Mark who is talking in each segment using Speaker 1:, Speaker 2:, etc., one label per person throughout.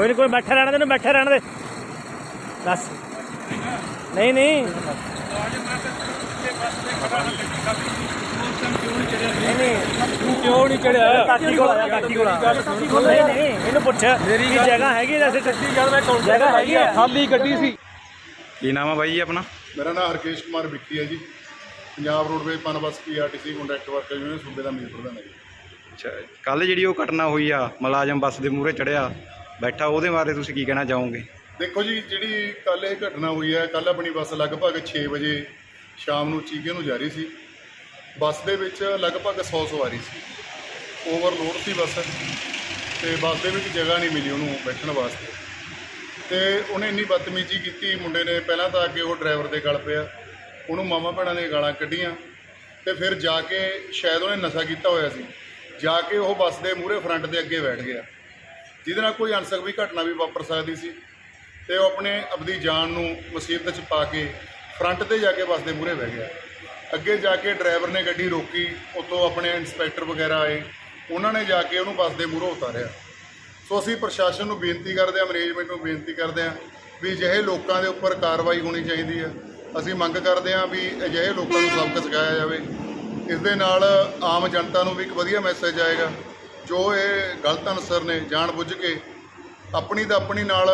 Speaker 1: ਕੋਈ ਨਹੀਂ ਕੋਈ ਬੈਠਾ ਰਹਿਣਾ ਤੈਨੂੰ ਬੈਠਾ ਰਹਿਣਾ ਦੇ। ਦੱਸ। ਨਹੀਂ ਨਹੀਂ। ਨਹੀਂ ਨਹੀਂ।
Speaker 2: ਕਿਉਂ ਨਹੀਂ ਚੜਿਆ?
Speaker 1: ਕਾਕੀ ਕੋਲ ਆਇਆ ਕਾਕੀ ਕੋਲ ਨਹੀਂ ਨਹੀਂ ਇਹਨੂੰ ਪੁੱਛ। ਮੇਰੀ ਜਗ੍ਹਾ ਹੈਗੀ ਵੈਸੇ ਟੱਟੀ ਗੱਲ ਮੈਂ ਜਗ੍ਹਾ ਹੈਗੀ ਆ।
Speaker 2: ਖਾਲੀ ਗੱਡੀ ਸੀ।
Speaker 3: ਕੀ ਨਾਮ ਆ ਬਾਈ ਜੀ ਆਪਣਾ?
Speaker 4: ਮੇਰਾ ਨਾਮ ਹਰਕੇਸ਼ ਕੁਮਾਰ ਵਿੱਕੀ ਹੈ ਜੀ। Punjab roadways Punbus PRTC contract worker union ਸੂਬੇ ਦਾ ਮੀਤ ਪ੍ਰਧਾਨ ਹੈ। ਜੀ
Speaker 3: ਅੱਛਾ ਕੱਲ ਜਿਹੜੀ ਉਹ ਘਟਨਾ ਹੋਈ ਆ ਮੁਲਾਜ਼ਮ ਬੱਸ ਦੇ ਮੂਹਰੇ ਚੜਿਆ। ਬੈਠਾ, ਉਹਦੇ ਬਾਰੇ ਤੁਸੀਂ ਕੀ ਕਹਿਣਾ ਚਾਹੋਗੇ?
Speaker 4: ਦੇਖੋ ਜੀ, ਜਿਹੜੀ ਕੱਲ ਇਹ ਘਟਨਾ ਹੋਈ ਹੈ ਕੱਲ ਆਪਣੀ ਬੱਸ ਲਗਭਗ 6 ਵਜੇ ਸ਼ਾਮ ਨੂੰ ਚੀਕੇ ਨੂੰ ਜਾ ਰਹੀ ਸੀ। ਬੱਸ ਦੇ ਵਿੱਚ ਲਗਭਗ 100 ਸਵਾਰੀ ਸੀ। ਓਵਰਲੋਡ ਸੀ ਬੱਸ, ਤੇ ਬੱਸ ਦੇ ਵਿੱਚ ਜਗ੍ਹਾ ਨਹੀਂ ਮਿਲੀ ਉਹਨੂੰ ਬੈਠਣ ਵਾਸਤੇ। ਤੇ ਉਹਨੇ ਇੰਨੀ ਬਦਤਮੀਜ਼ੀ ਕੀਤੀ, ਮੁੰਡੇ ਨੇ ਪਹਿਲਾਂ ਤਾਂ ਆ ਕੇ ਉਹ ਡਰਾਈਵਰ ਦੇ ਗਲ ਪਿਆ, ਉਹਨੂੰ ਮਾਮਾ ਭੈਣਾਂ ਨੇ ਗਾਲਾਂ ਕੱਢੀਆਂ, ਤੇ ਫਿਰ ਜਾ ਕੇ ਸ਼ਾਇਦ ਉਹਨੇ ਨਸ਼ਾ ਕੀਤਾ ਹੋਇਆ ਸੀ। ਜਾ ਕੇ ਉਹ ਬੱਸ ਦੇ ਮੂਹਰੇ ਫਰੰਟ ਦੇ ਅੱਗੇ ਬੈਠ ਗਿਆ। ਜਿਹਦੇ ਨਾਲ ਕੋਈ ਅਣਸਖਵੀ ਘਟਨਾ ਵੀ ਵਾਪਰ ਸਕਦੀ ਸੀ ਤੇ ਉਹ ਆਪਣੇ ਆਪਦੀ ਜਾਨ ਨੂੰ ਮੁਸੀਬਤ 'ਚ ਪਾ ਕੇ ਫਰੰਟ ਤੇ ਜਾ ਕੇ ਬੱਸ ਦੇ ਮੂਹਰੇ ਬਹਿ ਗਿਆ। ਅੱਗੇ ਜਾ ਕੇ ਡਰਾਈਵਰ ਨੇ ਗੱਡੀ ਰੋਕੀ ਉਤੋਂ ਆਪਣੇ ਇੰਸਪੈਕਟਰ ਵਗੈਰਾ ਆਏ, ਉਹਨਾਂ ਨੇ ਜਾ ਕੇ ਉਹਨੂੰ ਬੱਸ ਦੇ ਮੂਹਰੋਂ ਉਤਾਰਿਆ। ਸੋ ਅਸੀਂ ਪ੍ਰਸ਼ਾਸਨ ਨੂੰ ਬੇਨਤੀ ਕਰਦੇ ਹਾਂ ਮੈਨੇਜਮੈਂਟ ਨੂੰ ਬੇਨਤੀ ਕਰਦੇ ਹਾਂ ਵੀ ਅਜਿਹੇ ਲੋਕਾਂ ਦੇ ਉੱਪਰ ਕਾਰਵਾਈ ਹੋਣੀ ਚਾਹੀਦੀ ਹੈ। ਅਸੀਂ ਮੰਗ ਕਰਦੇ ਹਾਂ ਵੀ ਅਜਿਹੇ ਲੋਕਾਂ ਨੂੰ ਸਬਕ ਸਿਖਾਇਆ ਜਾਵੇ। ਇਸ ਦੇ ਨਾਲ ਆਮ ਜਨਤਾ ਨੂੰ ਵੀ ਇੱਕ ਵਧੀਆ ਮੈਸੇਜ ਆਏਗਾ। ਜੋ ਇਹ ਗਲਤ ਅਨਸਰ ਨੇ ਜਾਣ ਬੁੱਝ ਕੇ ਆਪਣੀ ਤਾਂ ਆਪਣੀ ਨਾਲ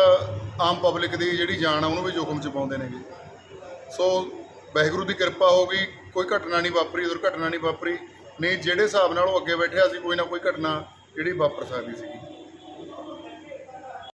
Speaker 4: ਆਮ ਪਬਲਿਕ ਦੀ ਜਿਹੜੀ ਜਾਨ ਆ, ਉਹਨੂੰ ਵੀ ਜੋਖਮ ਚ ਪਾਉਂਦੇ ਨੇਗੇ। ਸੋ ਵਾਹਿਗੁਰੂ ਦੀ ਕਿਰਪਾ ਹੋ ਗਈ, ਕੋਈ ਘਟਨਾ ਨਹੀਂ ਵਾਪਰੀ, ਦੁਰਘਟਨਾ ਨਹੀਂ ਵਾਪਰੀ। ਨਹੀਂ, ਜਿਹੜੇ ਹਿਸਾਬ ਨਾਲ ਉਹ ਅੱਗੇ ਬੈਠਿਆ ਸੀ, ਕੋਈ ਨਾ ਕੋਈ ਘਟਨਾ ਜਿਹੜੀ ਵਾਪਰ ਸਕਦੀ ਸੀਗੀ।